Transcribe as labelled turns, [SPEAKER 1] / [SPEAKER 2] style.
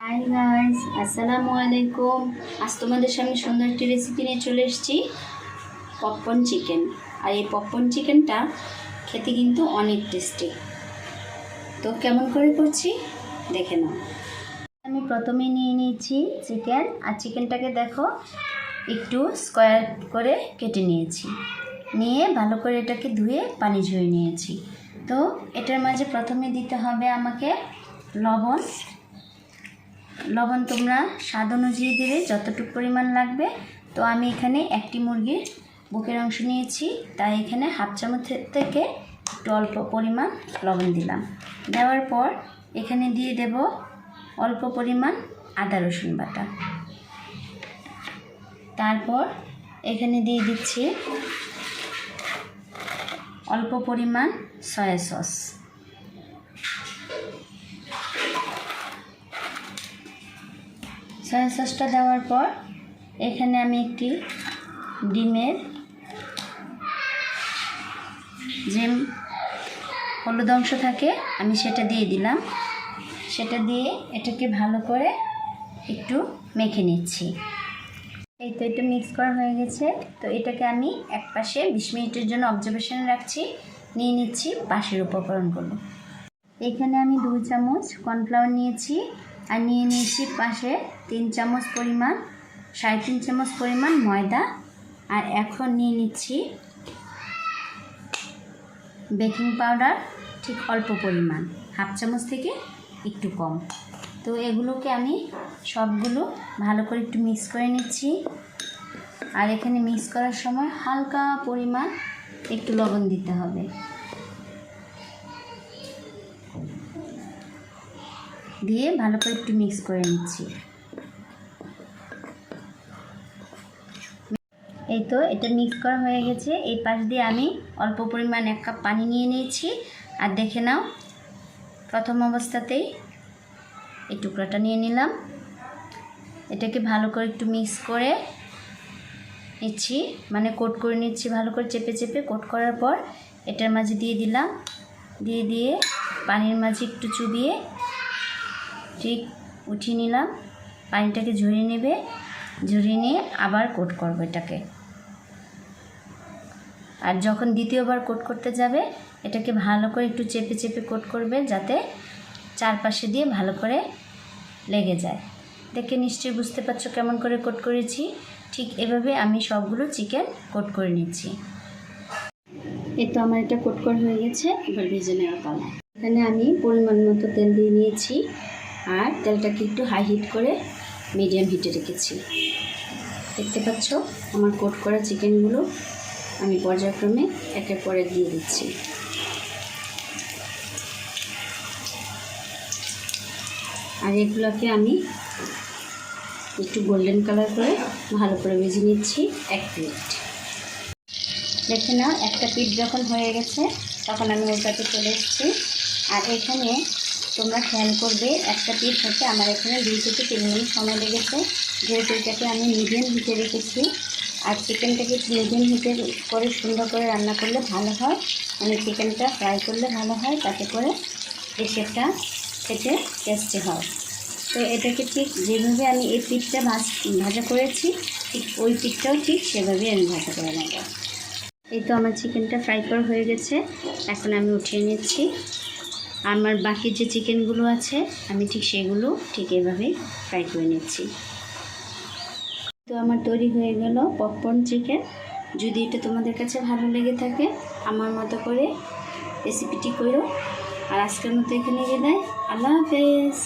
[SPEAKER 1] Hi guys আসসালামু আলাইকুম। আজ তোমাদের সামনে সুন্দর একটি রেসিপি নিয়ে চলে এসেছি পপকর্ন চিকেন আর এই পপকর্ন চিকেনটা খেতে কিন্তু অনেক টেস্টি তো কেমন করে করছি, দেখে নাও। আমি প্রথমে নিয়ে নিয়েছি চিকেন আর চিকেনটাকে দেখো, একটু স্কোয়ার করে কেটে নিয়েছি। নিয়ে ভালো করে এটাকে ধুয়ে পানি ঝরিয়ে নিয়েছি। তো এটার মাঝে প্রথমে দিতে হবে আমাকে লবণ। লবণ তোমরা স্বাদ অনুযায়ী দেবে যতটুকু পরিমাণ লাগবে। তো আমি এখানে একটি মুরগির বুকের অংশ নিয়েছি। তাই এখানে হাফ চামচ থেকে একটু অল্প পরিমাণ লবণ দিলাম। দেওয়ার পর এখানে দিয়ে দেব অল্প পরিমাণ আদা রসুন বাটা। তারপর এখানে দিয়ে দিচ্ছি অল্প পরিমাণ সয়া সস। সয়া সসটা দেওয়ার পর এখানে আমি একটি ডিমের যে হলুদ অংশ থাকে আমি সেটা দিয়ে দিলাম সেটা দিয়ে এটাকে ভালো করে একটু মেখে নিচ্ছি এই তো এটা মিক্স করা হয়ে গেছে তো এটাকে আমি এক পাশে বিশ মিনিটের জন্য অবজারভেশনে রাখছি নিয়ে নিচ্ছি পাশের উপকরণগুলো এখানে আমি দুই চামচ কর্নফ্লাওয়ার নিয়েছি আর নিয়ে নিয়েছি পাশে তিন চামচ পরিমাণ, সাড়ে তিন চামচ পরিমাণ ময়দা। আর এখন নিয়ে নিচ্ছি বেকিং পাউডার, ঠিক অল্প পরিমাণ, হাফ চামচ থেকে একটু কম। তো এগুলোকে আমি সবগুলো ভালো করে একটু মিক্স করে নিচ্ছি। আর এখানে মিক্স করার সময় হালকা পরিমাণ একটু লবণ দিতে হবে। দিয়ে ভালো করে একটু মিক্স করে নিচ্ছি। এই তো এটা মিক্স করা হয়ে গেছে। এই পাশ দিয়ে আমি অল্প পরিমাণ এক কাপ পানি নিয়ে নিয়েছি। আর দেখে নাও, প্রথম অবস্থাতেই এই টুকরাটা নিয়ে নিলাম। এটাকে ভালো করে একটু মিক্স করে নিচ্ছি। মানে কোট করে নিচ্ছি, ভালো করে চেপে চেপে কোট করার পর এটার মাঝে দিয়ে দিলাম। দিয়ে দিয়ে পানির মাঝে একটু চুবিয়ে ঠিক উঠিয়ে নিলাম। পানিটাকে ঝরিয়ে নেবে। ঝরিয়ে নিয়ে আবার কোট করব এটাকে। আর যখন দ্বিতীয়বার কোট করতে যাবে, এটাকে ভালো করে একটু চেপে চেপে কোট করবে যাতে চারপাশে দিয়ে ভালো করে লেগে যায়। দেখে নিশ্চয়ই বুঝতে পারছ কেমন করে কোট করেছি। ঠিক এভাবে আমি সবগুলো চিকেন কোট করে নিচ্ছি। এই তো আমার এটা কোট করা হয়ে গেছে। এবার ভেজে নেওয়ার পালা। এখানে আমি পরিমাণ মতো তেল দিয়ে নিয়েছি। আর তেলটাকে একটু হাই হিট করে মিডিয়াম হিটে রেখেছি। দেখতে পাচ্ছ? আমার কোট করা চিকেনগুলো আমি পর্যায়ক্রমে একের পরে দিয়ে দিচ্ছি। আর এগুলোকে আমি একটু গোল্ডেন কালার করে ভালো করে ভেজে নিচ্ছি এক প্লেট দেখে নাও, একটা পিঠ যখন হয়ে গেছে, তখন আমি ওটাতে চলে এসেছি। আর এখানে তোমরা খেয়াল করবে, একটা পিঠ হতে আমার এখানে দুই থেকে তিন মিনিট সময় লেগেছে। যেহেতু এটাকে আমি মিডিয়াম হিটে রেখেছি, আর চিকেনটাকে মিডিয়াম হিটে করে সুন্দর করে রান্না করলে ভালো হয়। মানে চিকেনটা ফ্রাই করলে ভালো হয়, তাতে করে এই খেতে টেস্টি হয়। তো এটাকে ঠিক যেভাবে আমি এই পিঠটা ভাজ, ভাজা করেছি, ঠিক ওই পিঠটাও ঠিক সেভাবেই আমি ভাজা করে নেব। এই তো আমার চিকেনটা ফ্রাই করা হয়ে গেছে, এখন আমি উঠিয়ে নিচ্ছি। আমার বাকি যে চিকেনগুলো আছে, আমি ঠিক সেগুলো ঠিক এভাবে ফ্রাই করে নিচ্ছি। তো আমার তৈরি হয়ে গেল পপকর্ন চিকেন যদি এটা তোমাদের কাছে ভালো লেগে থাকে, আমার মতো করে রেসিপিটি করো। আর আজকের মতো এখানে বিদায়। আল্লাহ হাফেজ।